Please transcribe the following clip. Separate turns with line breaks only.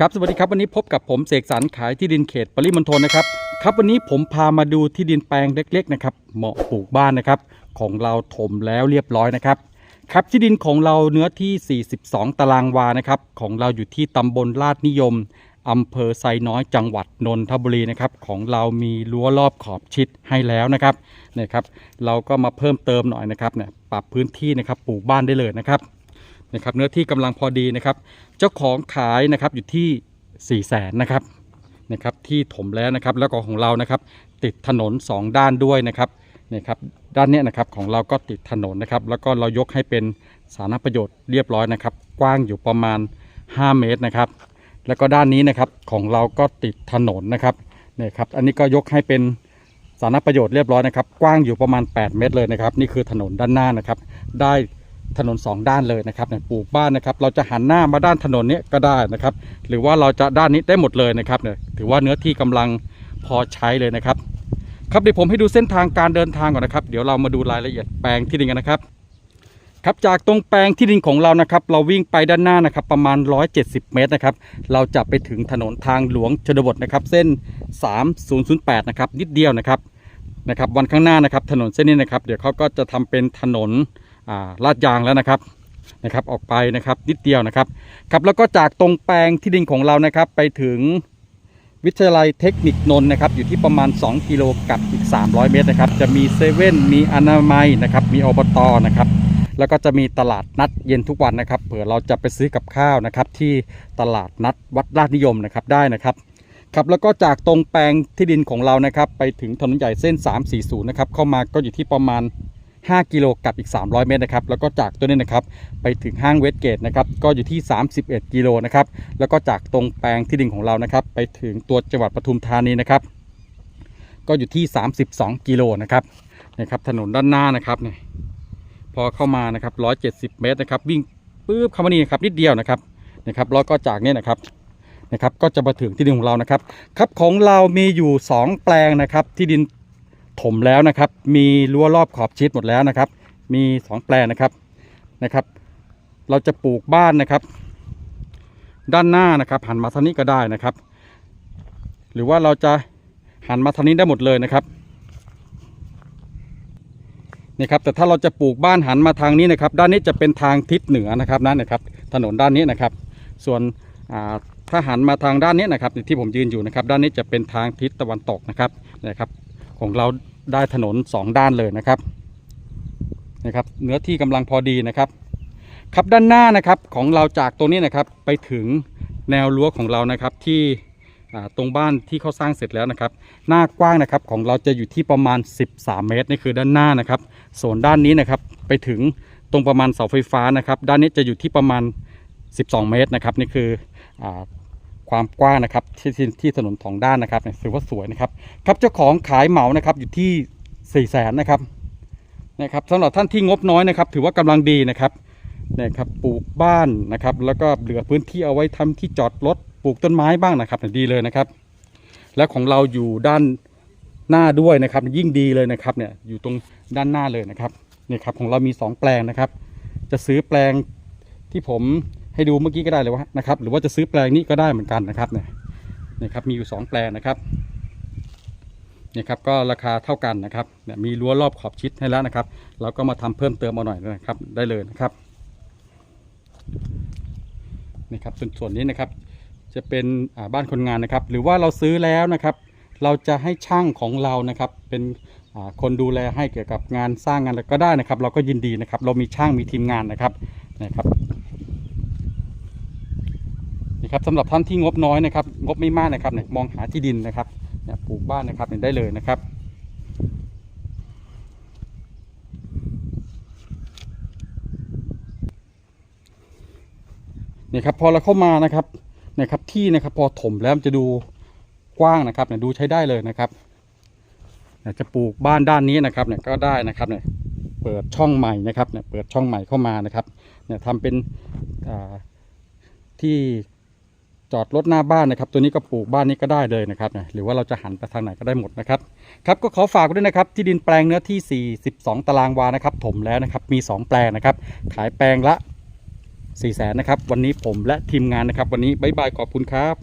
ครับสวัสดีครับวันนี้พบกับผมเสกสรรขายที่ดินเขตปริมณฑลนะครับครับวันนี้ผมพามาดูที่ดินแปลงเล็กๆนะครับเหมาะปลูกบ้านนะครับ ของเราถมแล้วเรียบร้อยนะครับ ครับที่ดินของเราเนื้อที่ 42 ตารางวานะครับ ของเราอยู่ที่ตำบลลาดนิยมอำเภอไซน้อยจังหวัดนนทบุรีนะครับ ของเรามีรั้วรอบขอบชิดให้แล้วนะครับเนี่ยครับ เราก็มาเพิ่มเติมหน่อยนะครับเนี่ยปรับพื้นที่นะครับปลูกบ้านได้เลยนะครับ นะครับเนื้อที่กำลังพอดีนะครับ เจ้าของขายนะครับอยู่ที่4ี่แสนนะครับนะครับที่ถมแล้วนะครับแล้วก็ของเรานะครับ ติดถนน 2 ด้านด้วยนะครับนี่ครับด้านเนี้ยนะครับของเราก็ติดถนนนะครับ แล้วก็เรายกให้เป็นสาธารณประโยชน์เรียบร้อยนะครับ กว้างอยู่ประมาณ 5 เมตรนะครับ แล้วก็ด้านนี้นะครับของเราก็ติดถนนนะครับเนี่ยครับอันนี้ก็ยกให้เป็นสาธารณประโยชน์เรียบร้อยนะครับ กว้างอยู่ประมาณ 8 เมตรเลยนะครับ นี่คือถนนด้านหน้านะครับ ได้ ถนน 2 ด้านเลยนะครับเนี่ยปลูกบ้านนะครับ เราจะหันหน้ามาด้านถนนเนี้ยก็ได้นะครับ หรือว่าเราจะด้านนี้ได้หมดเลยนะครับเนี่ยถือว่าเนื้อที่กำลังพอใช้เลยนะครับ ครับเดี๋ยวผมให้ดูเส้นทางการเดินทางก่อนนะครับ เดี๋ยวเรามาดูรายละเอียดแปลงที่ดินกันนะครับครับจากตรงแปลงที่ดินของเรานะครับ เราวิ่งไปด้านหน้านะครับ ประมาณ 170 เมตรนะครับ เราจะไปถึงถนนทางหลวงชนบทนะครับ เส้น 3008 นะครับ นิดเดียวนะครับนะครับ วันข้างหน้านะครับ ถนนเส้นนี้นะครับ เดี๋ยวเขาก็จะทำเป็นถนน ลาดยางแล้วนะครับนะครับ ออกไปนะครับนิดเดียวนะครับครับแล้วก็จากตรงแปลงที่ดินของเรานะครับ ไปถึงวิทยาลัยเทคนิคนนท์นะครับ อยู่ที่ประมาณ 2 กิโลกับอีก 300 เมตรนะครับ จะมีเซเว่นมีอนามัยนะครับ มีอบตนะครับแล้วก็จะมีตลาดนัดเย็นทุกวันนะครับ เผื่อเราจะไปซื้อกับข้าวนะครับ ที่ตลาดนัดวัดราชนิยมนะครับได้นะครับครับแล้วก็จากตรงแปลงที่ดินของเรานะครับ ไปถึงถนนใหญ่เส้น 340 นะครับ เข้ามาก็อยู่ที่ประมาณ 5 กิโลกับอีก 300 เมตรนะครับแล้วก็จากตัวนี้นะครับไปถึงห้างเวสเกตนะครับก็อยู่ที่ 31 กิโลนะครับแล้วก็จากตรงแปลงที่ดินของเรานะครับไปถึงตัวจังหวัดปทุมธานีนะครับก็อยู่ที่ 32 กิโลนะครับนะครับถนนด้านหน้านะครับเนี่ยพอเข้ามานะครับ 170 เมตรนะครับวิ่งปื๊บเข้ามานี่นะครับนิดเดียวนะครับนะครับแล้วก็จากนี้นะครับนะครับก็จะมาถึงที่ดินของเรานะครับครับของเรามีอยู่ 2 แปลงนะครับที่ดิน ถมแล้วนะครับ มีรั้วรอบขอบชิดหมดแล้วนะครับ มี 2 แปลงนะครับนะครับ เราจะปลูกบ้านนะครับ ด้านหน้านะครับ หันมาทางนี้ก็ได้นะครับ หรือว่าเราจะหันมาทางนี้ได้หมดเลยนะครับนี่ครับแต่ถ้าเราจะปลูกบ้านหันมาทางนี้นะครับ ด้านนี้จะเป็นทางทิศเหนือนะครับนั่นนะครับ ถนนด้านนี้นะครับ ส่วนถ้าหันมาทางด้านนี้นะครับที่ผมยืนอยู่นะครับ ด้านนี้จะเป็นทางทิศตะวันตกนะครับนะครับ ของเราได้ถนน 2 ด้านเลยนะครับนะครับเนื้อที่กำลังพอดีนะครับ ครับด้านหน้านะครับของเราจากตรงนี้นะครับไปถึงแนวรั้วของเรานะครับที่ตรงบ้านที่เขาสร้างเสร็จแล้วนะครับ หน้ากว้างนะครับของเราจะอยู่ที่ประมาณ 13 เมตรนี่คือด้านหน้านะครับส่วนด้านนี้นะครับไปถึงตรงประมาณเสาไฟฟ้านะครับ ด้านนี้จะอยู่ที่ประมาณ 12 เมตรนะครับนี่คืออ ความกว้างนะครับที่ที่ที่ถนนสองด้านนะครับถือว่าสวยนะครับ ครับเจ้าของขายเหมานะครับอยู่ที่4ี่แสนนะครับนะครับสำหรับท่านที่งบน้อยนะครับ ถือว่ากำลังดีนะครับเนี่ยครับปลูกบ้านนะครับ แล้วก็เหลือพื้นที่เอาไว้ทำที่จอดรถปลูกต้นไม้บ้างนะครับดีเลยนะครับ แล้วของเราอยู่ด้านหน้าด้วยนะครับ ยิ่งดีเลยนะครับเนี่ยอยู่ตรงด้านหน้าเลยนะครับเนี่ยครับของเรามี 2 แปลงนะครับ จะซื้อแปลงที่ผม ให้ดูเมื่อกี้ก็ได้เลยว่านะครับ หรือว่าจะซื้อแปลงนี้ก็ได้เหมือนกันนะครับเนี่ยนี่ยครับมีอยู่ 2 แปลงนะครับเนี่ยครับก็ราคาเท่ากันนะครับเนี่ยมีรั้วรอบขอบชิดให้แล้วนะครับ เราก็มาทำเพิ่มเติมเอาหน่อยนะครับ ได้เลยนะครับนี่ครับส่วนส่วนนี้นะครับ จะเป็นบ้านคนงานนะครับ หรือว่าเราซื้อแล้วนะครับ เราจะให้ช่างของเรานะครับ เป็นคนดูแลให้เกี่ยวกับงานสร้างงานอะไรก็ได้นะครับ เราก็ยินดีนะครับ เรามีช่างมีทีมงานนะครับนะครับ นี่ครับสำหรับท่านที่งบน้อยนะครับ งบไม่มากนะครับเนี่ยมองหาที่ดินนะครับเนี่ยปลูกบ้านนะครับเนี่ยได้เลยนะครับนี่ครับพอเราเข้ามานะครับนะครับที่นะครับพอถมแล้วจะดูกว้างนะครับเนี่ยดูใช้ได้เลยนะครับจะปลูกบ้านด้านนี้นะครับเนี่ยก็ได้นะครับเนี่ยเปิดช่องใหม่นะครับเนี่ยเปิดช่องใหม่เข้ามานะครับเนี่ยทำเป็นที่ จอดรถหน้าบ้านนะครับ ตัวนี้ก็ปลูกบ้านนี้ก็ได้เลยนะครับหรือว่าเราจะหันไปทางไหนก็ได้หมดนะครับครับก็ขอฝากด้วยนะครับที่ดินแปลงเนื้อที่ 42 ตารางวานะครับถมแล้วนะครับมี 2 แปลงนะครับ ขายแปลงละ4 0 0แสนนะครับ วันนี้ผมและทีมงานนะครับ วันนี้บ๊ายบายขอบคุณครับ